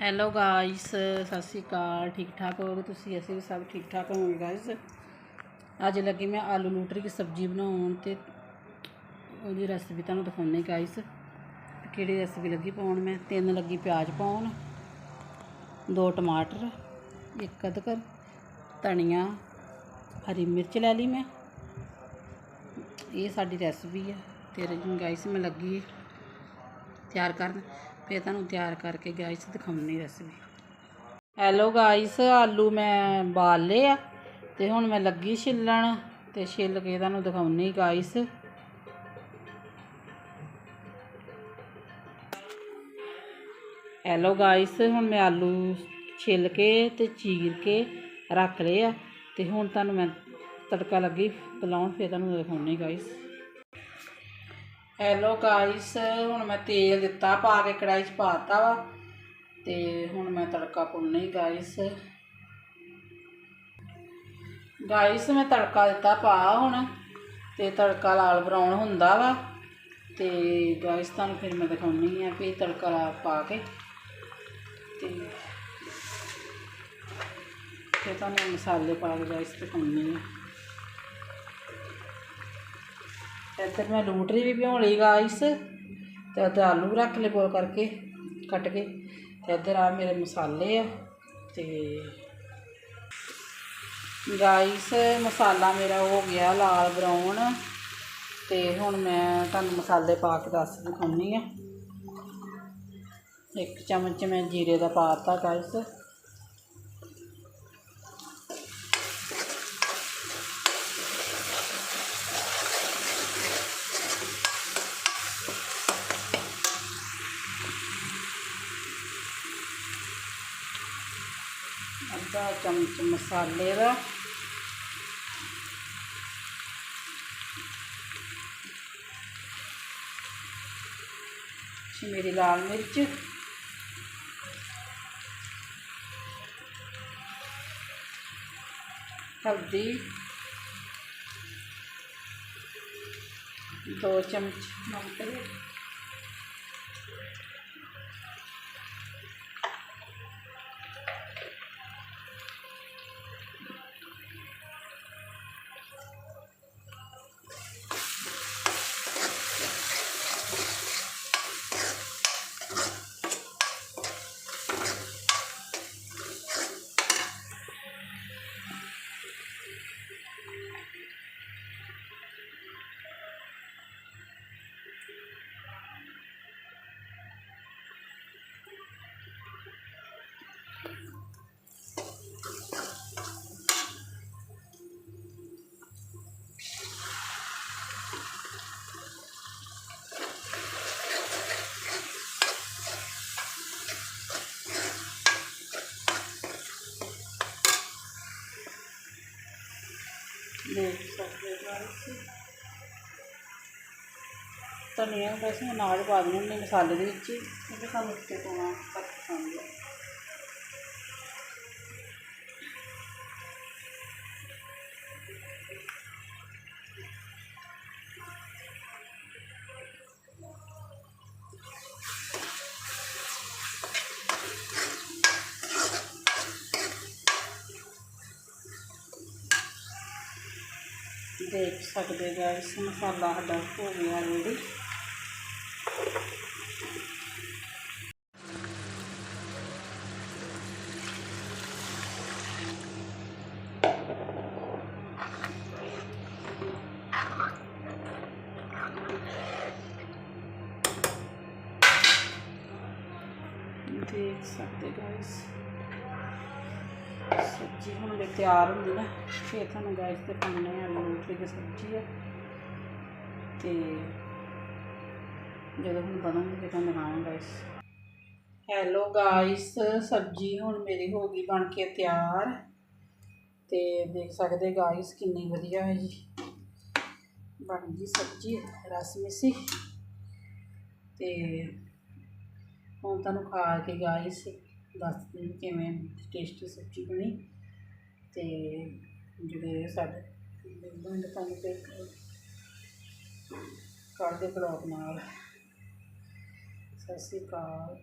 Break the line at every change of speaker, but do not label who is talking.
Hello guys ਸਤਿ ਸ਼੍ਰੀ ਅਕਾਲ। ਠੀਕ ਠਾਕ ਹੋਗੇ ਤੁਸੀਂ? ਅਸੀਂ ਵੀ ਸਭ ਠੀਕ ਠਾਕ ਹੋਵਾਂਗੇ ਗਾਇਸ ਅੱਜ ਲੱਗੀ ਮੈਂ ਆਲੂ ਨਿਊਟਰੀ ਦੀ ਸਬਜ਼ੀ ਬਣਾਉਣ ਤੇ ਉਹਦੀ ਰੈਸਪੀ ਤੁਹਾਨੂੰ ਦਿਖਾਉਣੀ ਗਾਇਸ ਕਿਹੜੀ ਰੈਸਪੀ ਲੱਗੀ ਪਾਉਣ ਮੈਂ? ਤਿੰਨ ਲੱਗੀ ਪਿਆਜ਼ ਪਾਉਣ, ਦੋ ਟਮਾਟਰ, ਇੱਕ ਅਦਰਕ, ਧਨੀਆ, ਹਰੀ ਮਿਰਚ ਲੈ ਲਈ ਮੈਂ। ਇਹ ਸਾਡੀ ਰੈਸਪੀ ਹੈ ਤੇ ਗਾਇਸ ਮੈਂ ਲੱਗੀ ਤਿਆਰ ਕਰਨ। ਫਿਰ ਤੁਹਾਨੂੰ ਤਿਆਰ ਕਰਕੇ ਗਾਇਸ ਦਿਖਾਉਣੀ ਰੈਸਪੀ ਹੈਲੋ ਗਾਇਸ ਆਲੂ ਮੈਂ ਬਾਲ ਲਏ ਆ ਤੇ ਹੁਣ ਮੈਂ ਲੱਗੀ ਛਿੱਲਣ ਤੇ ਛਿੱਲ ਕੇ ਤੁਹਾਨੂੰ ਦਿਖਾਉਣੀ ਗਾਇਸ ਹੈਲੋ ਗਾਇਸ ਹੁਣ ਮੈਂ ਆਲੂ ਛਿੱਲ ਕੇ ਤੇ ਚੀਰ ਕੇ ਰੱਖ ਲਏ ਆ ਤੇ ਹੁਣ ਤੁਹਾਨੂੰ ਮੈਂ ਤੜਕਾ ਲੱਗੀ ਲਾਉਣ ਫਿਰ ਤੁਹਾਨੂੰ ਦਿਖਾਉਣੀ ਗਾਇਸ ਹੈਲੋ ਗਾਇਸ ਹੁਣ ਮੈਂ ਤੇਲ ਦਿੱਤਾ, ਪਾ ਕੇ ਕੜਾਈ 'ਚ ਪਾਤਾ ਵਾ। ਤੇ ਹੁਣ ਮੈਂ ਤੜਕਾ ਭੁੰਨਣੀ ਗਾਇਸ ਗਾਇਸ ਮੈਂ ਤੜਕਾ ਦਿੱਤਾ ਪਾ ਹੁਣ, ਤੇ ਤੜਕਾ ਲਾਲ ਬਰਾਉਨ ਹੁੰਦਾ ਵਾ। ਤੇ ਗਾਇਸ ਤੁਹਾਨੂੰ ਫਿਰ ਮੈਂ ਦਿਖਾਉਣੀ ਆ ਵੀ ਤੜਕਾ ਲਾ ਪਾ ਕੇ। ਤੇ ਫਿਰ ਤੁਹਾਨੂੰ ਮਸਾਲੇ ਪਾ ਕੇ ਗਾਇਸ ਦਿਖਾਉਣੀ ਆ। ਇੱਧਰ ਮੈਂ ਲੂਟਰੀ ਵੀ ਭਿਉਂ ਲਈ ਗਾਇਸ ਤੇ ਉੱਧਰ ਆਲੂ ਵੀ ਰੱਖ ਲਏ ਬੋਲ ਕਰਕੇ ਕੱਟ ਕੇ ਤੇ ਇੱਧਰ ਆ ਮੇਰੇ ਮਸਾਲੇ ਆ ਤੇ ਗਾਇਸ ਮਸਾਲਾ ਮੇਰਾ ਹੋ ਗਿਆ ਲਾਲ ਬਰਾਊਨ ਤੇ ਹੁਣ ਮੈਂ ਤੁਹਾਨੂੰ ਮਸਾਲੇ ਪਾ ਕੇ ਦੱਸ ਦਿਖਾਉਣੀ ਆ। ਇੱਕ ਚਮਚ ਮੈਂ ਜੀਰੇ ਦਾ ਪਾਤਾ ਗਾਇਸ। ਅੱਧਾ ਚਮਚ ਮਸਾਲੇ ਦਾ। ਮੇਰੀ ਲਾਲ ਮਿਰਚ। ਹਲਦੀ। ਦੋ ਚਮਚ ਨਮਕ। ਦੇਖ ਸਕਦੇ ਹੋ। ਗਾਇਸ ਧਨੀਆ ਵੈਸੇ ਮੈਂ ਨਾਲ ਪਾ ਦਿੰਦੀ ਹੁੰਦੀ ਮਸਾਲੇ ਦੇ ਵਿੱਚ। ਕਿਉਂਕਿ ਸਾਨੂੰ ਉੱਤੇ ਪਾਉਣਾ, ਘੱਟ ਪਸੰਦ ਹੈ ਦੇਖ ਸਕਦੇ ਗਾਇਸ ਮਸਾਲਾ ਸਾਡਾ ਹੋ ਗਿਆ ਰੈਡੀ ਦੇਖ ਸਕਦੇ ਗਾਇਸ ਸਬਜ਼ੀ ਹੁਣ ਜੇ ਤਿਆਰ ਹੁੰਦੀ ਨਾ, ਫਿਰ ਤੁਹਾਨੂੰ ਗਾਇਸ ਤੇ ਪਾਉਣੇ ਆ ਨਿਊਟਰੀ ਦੀ ਸਬਜ਼ੀ ਹੈ। ਤੇ ਜਦੋਂ ਹੁਣ ਬਣੂਗੀ ਫਿਰ ਤੁਹਾਨੂੰ ਦਿਖਾਵਾਂਗਾ ਗਾਇਸ ਹੈਲੋ ਗਾਇਸ ਸਬਜ਼ੀ ਹੁਣ ਮੇਰੀ ਹੋ ਗਈ ਬਣ ਕੇ ਤਿਆਰ। ਤੇ ਦੇਖ ਸਕਦੇ ਗਾਇਸ ਕਿੰਨੀ ਵਧੀਆ ਹੈ ਜੀ। ਬਣ ਗਈ ਸਬਜ਼ੀ, ਰਸ ਮਿੱਸੀ। ਤੇ ਹੁਣ ਤੁਹਾਨੂੰ ਖਾ ਕੇ ਗਾਇਸ ਦੱਸ ਦੱਸਦੀ ਕਿਵੇਂ ਟੇਸਟੀ ਸਬਜ਼ੀ ਬਣੀ। ਤੇ ਜਿਹੜੇ ਸਾਡੇ ਬੰਦ ਤੁਹਾਨੂੰ ਤੇ ਕਰਦੇ ਬਲੌਗ ਨਾਲ ਸਤਿ ਸ਼੍ਰੀ ਅਕਾਲ।